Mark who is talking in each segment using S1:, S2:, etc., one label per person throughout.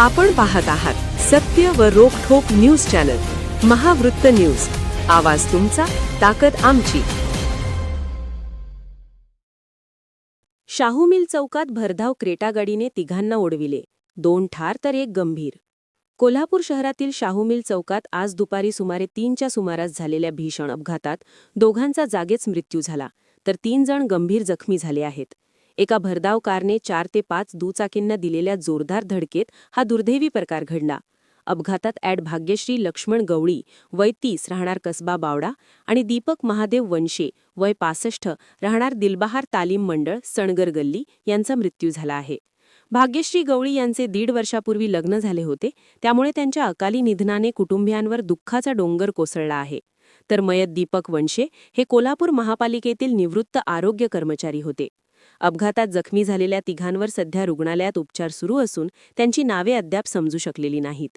S1: आपण पाहत आहात सत्य व रोखोक न्यूज चॅनल महावृत्त न्यूज. आवाज तुमचा ताकद आमची. शाहू मिल चौकात भरधाव क्रेटा गाडीने तिघांना ओढविले दोन ठार तर एक गंभीर. कोल्हापूर शहरातील शाहू मिल चौकात आज दुपारी सुमारे तीनच्या सुमारास झालेल्या भीषण अपघातात दोघांचा जागेच मृत्यू झाला तर तीन जण गंभीर जखमी झाले आहेत. एका भरधाव कारने चार ते पाच दुचाकींना दिलेल्या जोरदार धडकेत हा दुर्दैवी प्रकार घडला. अपघातात ॲड भाग्यश्री लक्ष्मण गवळी वय तीस राहणार कसबा बावडा आणि दीपक महादेव वंशे वय पासष्ट राहणार दिलबहार तालीम मंडळ सणगर गल्ली यांचा मृत्यू झाला आहे. भाग्यश्री गवळी यांचे दीड वर्षापूर्वी लग्न झाले होते त्यामुळे त्यांच्या अकाली निधनाने कुटुंबियांवर दुःखाचा डोंगर कोसळला आहे. तर मयत दीपक वंशे हे कोल्हापूर महापालिकेतील निवृत्त आरोग्य कर्मचारी होते. अपघातात जखमी झालेल्या तिघांवर सध्या रुग्णालयात उपचार सुरू असून त्यांची नावे अद्याप समजू शकलेली नाहीत.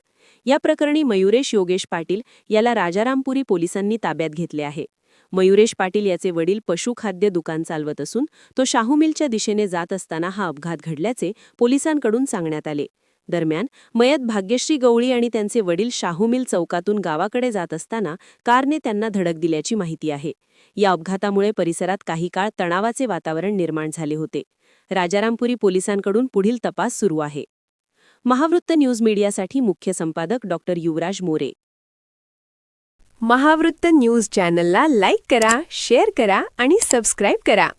S1: या प्रकरणी मयुरेश योगेश पाटील याला राजारामपुरी पोलिसांनी ताब्यात घेतले आहे. मयुरेश पाटील याचे वडील पशुखाद्य दुकान चालवत असून तो शाहू मिलच्या दिशेने जात असताना हा अपघात घडल्याचे पोलिसांकडून सांगण्यात आले. दरम्यान मयत भाग्यश्री गवळी आणि त्यांचे वडील शाहू मिल चौकातून गावाकडे जात असताना कारने त्यांना धडक दिल्याची माहिती आहे. या अपघातामुळे परिसरात काही काळ तणावाचे वातावरण निर्माण झाले होते. राजारामपुरी पोलिसांकडून पुढील तपास सुरू आहे. महावृत्त न्यूज मीडियासाठी मुख्य संपादक डॉक्टर युवराज मोरे. महावृत्त न्यूज चॅनलला लाईक करा शेअर करा आणि सबस्क्राईब करा.